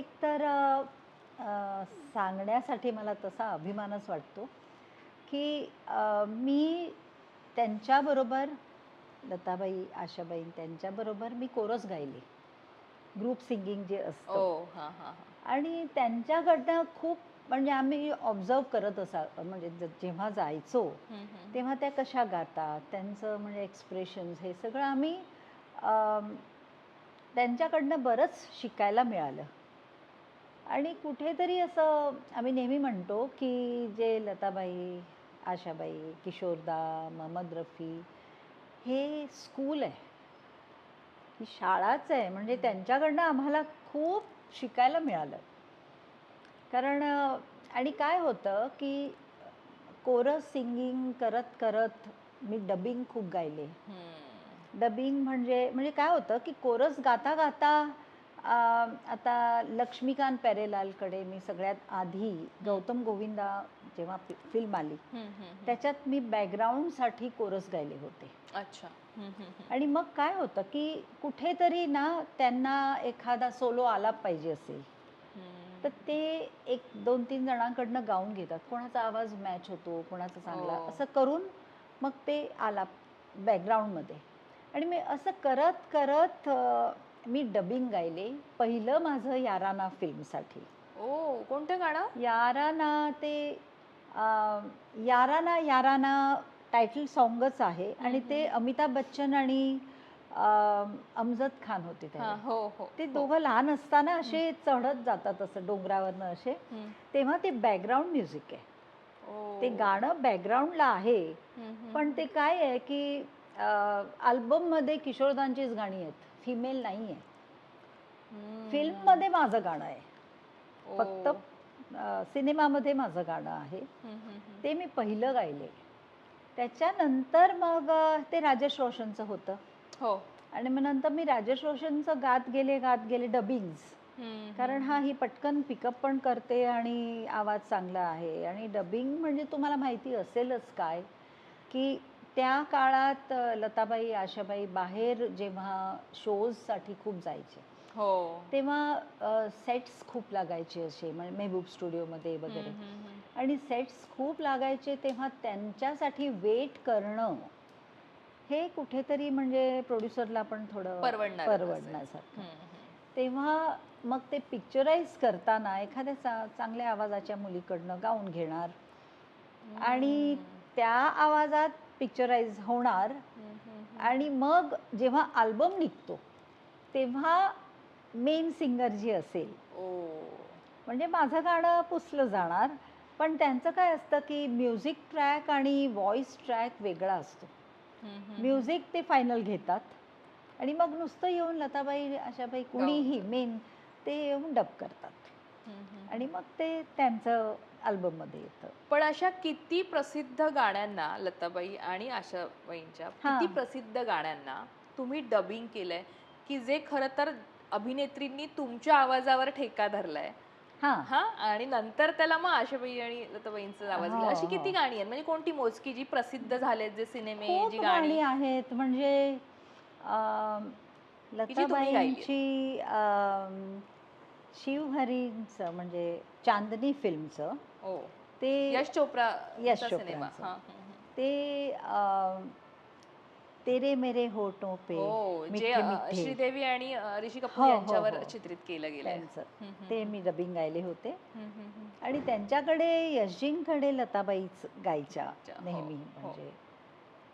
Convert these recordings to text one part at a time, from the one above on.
एक तर सांगण्यासाठी मला तसा अभिमानच वाटतो की मी त्यांच्याबरोबर लताबाई आशाबाई त्यांच्याबरोबर मी कोरस गायले. ग्रुप सिंगिंग जे असतं. आणि त्यांच्याकडनं खूप म्हणजे आम्ही ऑब्झर्व करत असा म्हणजे जेव्हा जायचो. तेव्हा त्या कशा गातात त्यांचं म्हणजे एक्सप्रेशन्स हे सगळं आम्ही त्यांच्याकडनं बरंच शिकायला मिळालं. आणि कुठेतरी असं आम्ही नेहमी म्हणतो की जे लताबाई आशाबाई किशोरदा मोहम्मद रफी हे स्कूल आहे. ही शाळाच आहे. म्हणजे त्यांच्याकडनं आम्हाला खूप शिकायला मिळालं. कारण आणि काय होतं की कोरस सिंगिंग करत करत मी डबिंग खूप गायले. डबिंग म्हणजे म्हणजे काय होतं की कोरस गाता गाता आता लक्ष्मीकांत प्यारेलालकडे मी सगळ्यात आधी गौतम गोविंदा जेव्हा फिल्म आली. त्याच्यात मी बॅकग्राऊंडसाठी कोरस गायले होते अच्छा. आणि मग काय होतं की कुठेतरी ना त्यांना एखादा सोलो आला पाहिजे असेल. तर ते एक दोन तीन जणांकडनं गाऊन घेतात कोणाचा आवाज मॅच होतो कोणाचा चांगला हो. असं करून मग ते आला बॅकग्राऊंडमध्ये आणि मी असं करत करत मी डबिंग गायले पहिलं माझं याराना फिल्मसाठी ओ कोणतं गाणं याराना ते अ, याराना याराना टायटल सॉन्गच आहे आणि ते अमिताभ बच्चन आणि अ, अमजद खान होते हा त्यावेळी. हो हो ते हो. दोघं लहान असताना असे चढत जातात असं डोंगरावरनं असे हम्म. तेव्हा ते बॅकग्राऊंड म्युझिक आहे ओ. ते गाणं बॅकग्राऊंडला आहे हम्म, हम्म. पण ते काय आहे की अल्बममध्ये किशोरदांचीच गाणी आहेत फिमेल नाही आहे. फिल्ममध्ये माझं गाणं आहे. फक्त सिनेमामध्ये माझं गाणं आहे. ते मी पहिलं गायले. त्याच्यानंतर मग ते राजेश रोशनचं होतं. हो. आणि मग नंतर मी राजेश रोशनचं गात गेले गात गेले डबिंग्स कारण हा ही पटकन पिकअप पण करते आणि आवाज चांगला आहे. आणि डबिंग म्हणजे तुम्हाला माहिती असेलच काय की त्या काळात लताबाई आशाबाई बाहेर जेव्हा शोजसाठी खूप जायचे हो तेव्हा सेट्स खूप लागायचे असे म्हणजे मेहबूब स्टुडिओमध्ये वगैरे. आणि सेट्स खूप लागायचे तेव्हा त्यांच्यासाठी वेट करणं हे कुठेतरी म्हणजे प्रोड्युसरला पण थोडं. परवडण्यासारखं. तेव्हा मग ते पिक्चराईज करताना एखाद्या चांगल्या आवाजाच्या मुलीकडनं गाऊन घेणार आणि त्या आवाजात पिक्चराईज होणार. आणि मग जेव्हा अल्बम निघतो तेव्हा मेन सिंगर जी असेल म्हणजे माझं गाणं पुसलं जाणार. पण त्यांचं काय असतं की म्युझिक ट्रॅक आणि व्हॉइस ट्रॅक वेगळा असतो. म्युझिक ते फायनल घेतात. आणि मग नुसतं येऊन लताबाई आशाबाई कुणीही मेन ते येऊन डब करतात. आणि मग ते त्यांचं अल्बममध्ये येतं. पण अशा किती प्रसिद्ध गाण्यांना लताबाई आणि आशाबाईंच्या हा. किती प्रसिद्ध गाण्यांना तुम्ही डबिंग केलंय की जे खरं तर अभिनेत्रींनी तुमच्या आवाजावर ठेका धरलाय? हां. हा? आणि नंतर त्याला मग आशाबाई आणि लताबाईंचा आवाज गेला. हो, अशी हो. किती गाणी आहेत? म्हणजे कोणती मोजकी जी प्रसिद्ध झालेत जे सिनेमे खूप जी गाणी? गाणी आहेत. म्हणजे अम, की जी तुम्ही. लताबाईंची अम, शिवहरींचं म्हणजे चांदनी फिल्मचं हो ते यश चोप्रा यश. हा हम्म. ते तेरे मेरे होठों पे हो जे मिठे अ, मिठे श्रीदेवी आणि अ, ऋषी हो, कपूर हो, यांच्यावर हो. चित्रित केलं गेलंय त्यांचं हम्म, ते मी डबिंग गायले होते हम्म, हम्म, हम्म. आणि त्यांच्याकडे यशजींकडे लताबाईच गायच्या गायच्या, हो, नेहमी हो. म्हणजे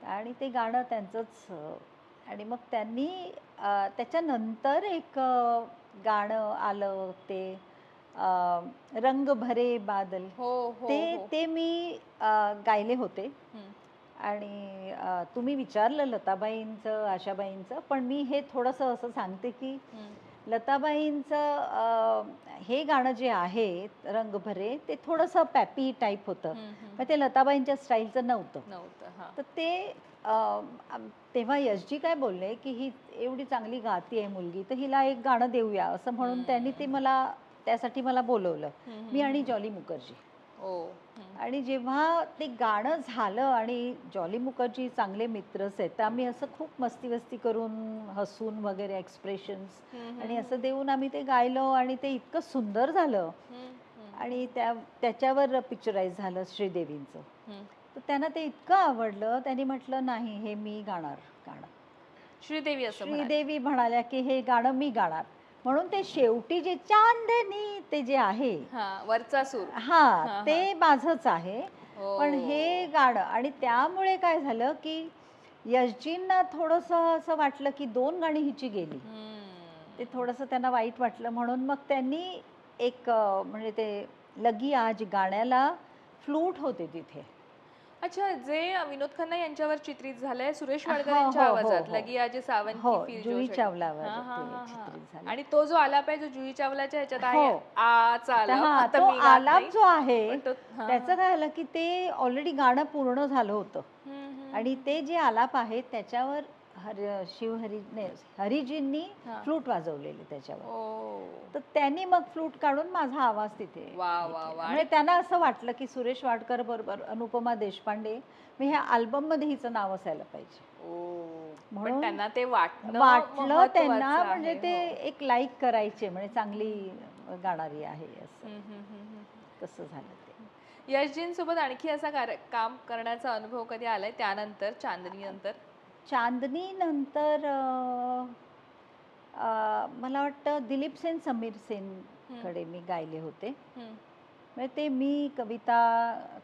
आणि ते गाणं त्यांचंच अ, आणि मग त्यांनी अ, त्याच्यानंतर एक अ, गाणं आलं ते रंग भरे बादल हो हो ते हो. ते मी गायले होते. आणि तुम्ही विचारलं लताबाईंचं आशाबाईंचं पण मी हे थोडंसं असं सांगते की. लताबाईंचं हे गाणं जे आहे रंग भरे ते थोडंसं पॅपी टाईप होतं. मग ते लताबाईंच्या स्टाईलचं नव्हतं नव्हतं तर ते तेव्हा यशजी काय बोलले की ही एवढी चांगली गाती आहे मुलगी तर हिला एक गाणं देऊया असं म्हणून त्यांनी ते मला त्यासाठी मला बोलवलं. मी आणि जॉली मुखर्जी. ओ हम्म. आणि जेव्हा ते गाणं झालं आणि जॉली मुखर्जी चांगले मित्रच आहेत तर आम्ही असं खूप मस्ती वस्ती करून हसून वगैरे एक्सप्रेशन्स आणि असं देऊन आम्ही ते गायलो आणि ते इतकं सुंदर झालं. आणि त्या त्याच्यावर पिक्चराईज झालं श्रीदेवींचं. तर त्यांना ते इतकं आवडलं त्यांनी म्हटलं नाही हे मी गाणार गाणं श्रीदेवी असं. श्रीदेवी म्हणाल्या की हे गाणं मी गाणार म्हणून ते शेवटी जे चांदणी ते जे आहे हा वरचा सूर हा हा. ते माझंच आहे हो. पण हे गाणं आणि त्यामुळे काय झालं की यशजींना थोडंसं असं वाटलं की दोन गाणी हिची गेली हम्म. ते थोडंसं त्यांना वाईट वाटलं म्हणून मग त्यांनी एक अं, म्हणजे ते लगी आज गाण्याला फ्लूट होते तिथे अच्छा जे विनोद खन्ना यांच्यावर चित्रित झालंय सुरेश हो, वाडकर यांच्या हो, हो, आवाजात हो. लगी आजी सावंत हो, की हा, हा, ते हा, हा. चित्रित झालं. आणि तो जो आलाप आहे जो जुही चावलाच्या ह्याच्यात आहे हो. आचा तर आलाप, हा आता तो मी गात आलाप नाही. जो आहे पण तो- हा, त्याचं काय झालं की ते ऑलरेडी गाणं पूर्ण झालं होतं हम्म, हम्म, आणि ते जे आलाप आहेत त्याच्यावर हर शिवहरी नाही हरिजींनी हा. फ्लूट वाजवलेले त्याच्यावर तर त्यांनी मग फ्लूट काढून माझा आवाज तिथे वा, हे वा, केला. वा. म्हणजे त्यांना असं वाटलं की सुरेश वाडकर बरोबर अनुपमा देशपांडे मी ह्या अल्बममध्ये हिचं नाव असायला पाहिजे म्हणून त्यांना ते वाटलं त्यांना म्हणजे आहे, ते हो. एक लाईक करायचे म्हणजे चांगली गाणारी आहे असं. तसं झालं ते यशजींसोबत आणखी असा कार्य- काम करण्याचा अनुभव कधी आलाय त्यानंतर चांदनी नंतर चांदनी नंतर अं, अं, मला वाटतं दिलीप सेन समीर सेन कडे मी गायले होते. म्हणजे ते मी कविता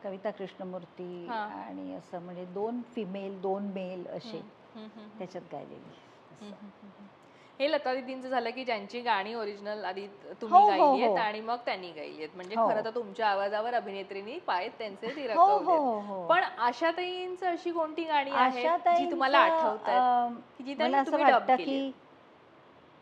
कविता कृष्णमूर्ती. आणि असं म्हणजे दोन फिमेल दोन मेल असे. त्याच्यात गायलेली हे लता दीदींचं झालं की ज्यांची गाणी ओरिजिनल आधी हो, तुम्ही हो, गायली आहेत हो. आणि मग त्यांनी गायली आहेत म्हणजे हो. खरं तर तुमच्या आवाजावर अभिनेत्रीनी पाय त्यांचे हो थिरकवलेत. हो हो पण आशाताईंचं अशी कोणती गाणी आहेत आशाताईंचं, जी तुम्हाला आठवत अं, की जी मला त्यांनी असं तुम्ही डब वाटतं केली की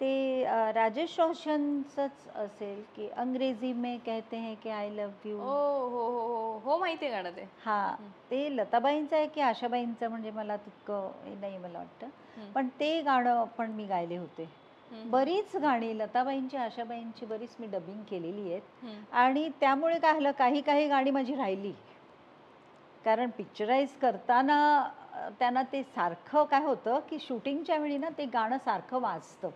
ते राजेश रोशनचंच असेल की अंग्रेजी में कहते हैं की आय लव्ह हो यू हो हो हो हो माहितीये गाणं ते हा. ते लताबाईंचं आहे की आशाबाईंचं म्हणजे मला तितकं हे नाही मला वाटतं. पण ते गाणं पण मी गायले होते. बरीच गाणी लताबाईंची आशाबाईंची बरीच मी डबिंग केलेली आहेत. आणि त्यामुळे काय झालं काही काही गाणी माझी राहिली कारण पिक्चराईज करताना त्यांना ते सारखं काय होतं की शूटिंगच्या वेळी ना ते गाणं सारखं वाजतं.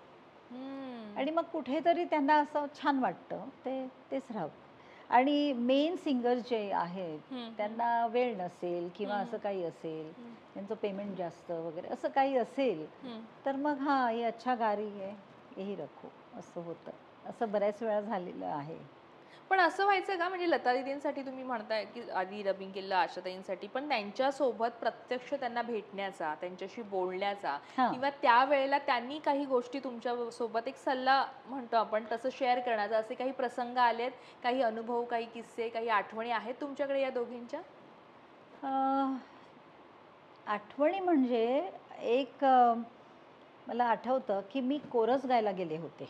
आणि मग कुठेतरी त्यांना असं छान वाटतं ते तेच राहतं आणि मेन सिंगर जे आहेत. त्यांना वेळ नसेल किंवा. असं काही असेल. त्यांचं पेमेंट जास्त वगैरे असं काही असेल. तर मग हां ये अच्छा गा रही है यही रखो असं होतं असं बऱ्याच वेळा झालेलं आहे पण असं व्हायचं का? म्हणजे लता दीदींसाठी तुम्ही म्हणताय की आधी केलं आशाताईंसाठी पण त्यांच्यासोबत प्रत्यक्ष त्यांना भेटण्याचा त्यांच्याशी बोलण्याचा. किंवा त्यावेळेला त्यांनी काही गोष्टी तुमच्यासोबत एक सल्ला म्हणतो आपण तसं शेअर करण्याचा असे काही प्रसंग आलेत? काही अनुभव काही किस्से काही आठवणी आहेत तुमच्याकडे या दोघींच्या? आठवणी म्हणजे एक मला आठवतं की मी कोरस गायला गेले होते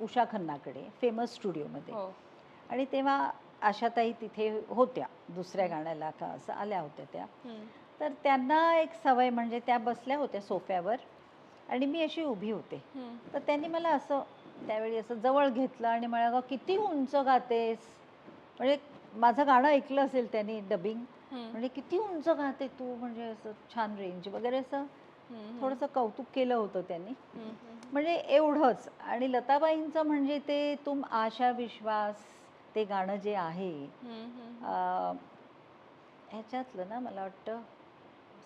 उषा खन्नाकडे फेमस स्टुडिओमध्ये आणि तेव्हा आशाताई तिथे होत्या दुसऱ्या गाण्याला का असं आल्या होत्या त्या. तर त्यांना एक सवय म्हणजे त्या बसल्या होत्या सोफ्यावर आणि मी अशी उभी होते. तर त्यांनी मला असं त्यावेळी असं जवळ घेतलं आणि म्हणाला किती उंच गातेस म्हणजे माझं गाणं ऐकलं असेल त्यांनी डबिंग. म्हणजे किती उंच गाते तू म्हणजे असं छान रेंज वगैरे असं. थोडंसं कौतुक केलं होतं त्यांनी. म्हणजे एवढंच आणि लताबाईंचं म्हणजे ते तुम आशा विश्वास ते गाणं जे आहे. अं, ह्याच्यातलं ना मला वाटतं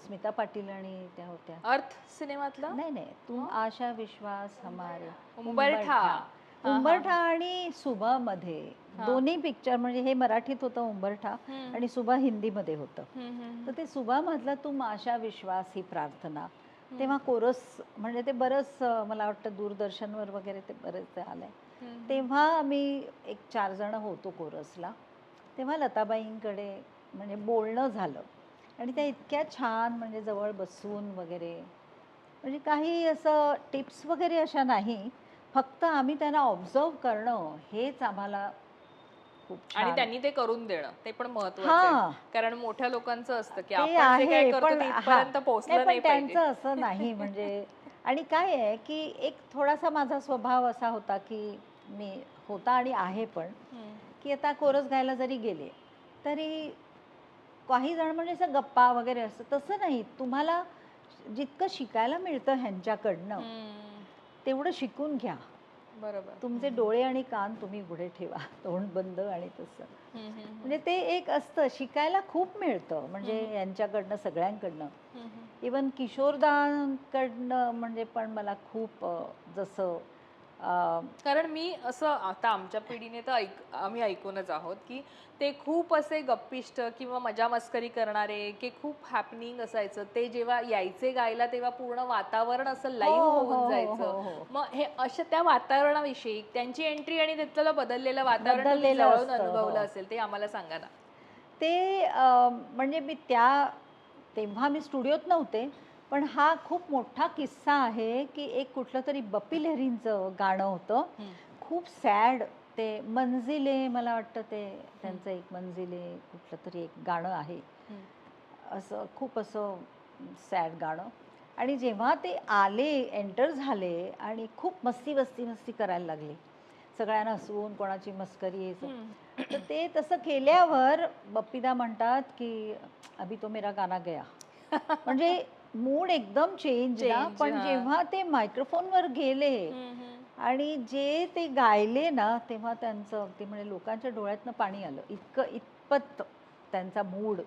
स्मिता पाटील आणि त्या होत्या अर्थ सिनेमातला नाही नाही तुम हं? आशा विश्वास हमारे उंबरठा उंबरठा आणि सुबा मध्ये. दोन्ही पिक्चर म्हणजे हे मराठीत होतं उंबरठा हम्म. आणि सुबा हिंदीमध्ये होतं हम्म. हम्म. तर ते सुबामधलं तुम आशा विश्वास ही प्रार्थना तेव्हा कोरस म्हणजे ते बरंच अं, मला वाटतं दूरदर्शनवर वगैरे ते बरेच आलंय. तेव्हा आम्ही एक चार जण होतो कोरसला. तेव्हा लताबाईंकडे म्हणजे बोलणं झालं. आणि त्या इतक्या छान म्हणजे जवळ बसून वगैरे. म्हणजे काही असं टिप्स वगैरे अशा नाही. फक्त आम्ही त्यांना ऑब्झर्व करणं हेच आम्हाला खूप आणि त्यांनी ते करून देणं ते पण महत्वाचं कारण मोठ्या लोकांचं असतं की आपण काय आहे करतो पण पोहोचलं नाही, त्यांचं असं नाही म्हणजे. आणि काय आहे की एक थोडासा माझा स्वभाव असा होता की मी होता आणि आहे पण. की आता कोरस गायला जरी गेले तरी काही जण म्हणजे असं गप्पा वगैरे असतं तसं नाही तुम्हाला जितकं शिकायला मिळतं ह्यांच्याकडनं. तेवढं शिकून घ्या बरोबर तुमचे डोळे आणि कान तुम्ही उघडे ठेवा तोंड बंद आणि तसं. म्हणजे ते एक असतं शिकायला खूप मिळतं म्हणजे. यांच्याकडनं सगळ्यांकडनं. इवन किशोरदांकडनं म्हणजे पण मला खूप जसं कारण मी असं आता आमच्या पिढीने तर ऐक आम्ही ऐकूनच आहोत की ते खूप असे गप्पिष्ट किंवा मजा मस्करी करणारे की खूप हॅपनिंग असायचं ते जेव्हा यायचे गायला तेव्हा पूर्ण वातावरण असं लाईव्ह हो, हो, होऊन हो, जायचं. मग हे अशा त्या वातावरणाविषयी त्यांची एंट्री आणि तिथलं बदललेलं वातावरण अनुभवलं. असेल ते आम्हाला सांगा ना ते म्हणजे मी त्या तेव्हा मी स्टुडिओत नव्हते पण हा खूप मोठा किस्सा आहे की एक कुठलं तरी बप्पी लहरींचं गाणं होतं. खूप सॅड ते मंजिले मला वाटतं ते त्यांचं एक मंजिले कुठलं तरी एक गाणं आहे. असं खूप असं सॅड गाणं आणि जेव्हा ते आले एंटर झाले आणि खूप मस्ती मस्ती मस्ती करायला लागले सगळ्यांना हसवून कोणाची मस्करी. तर ते तसं केल्यावर बप्पीदा म्हणतात की अभि तो मेरा गाना गया म्हणजे मूड एकदम चेंज ना Change, पण हा. जेव्हा ते मायक्रोफोनवर गेले हम्म, हम्म. आणि जे ते गायले ना तेव्हा त्यांचं अगदी म्हणजे लोकांच्या डोळ्यातनं पाणी आलं इतकं इतपत त्यांचा मूड.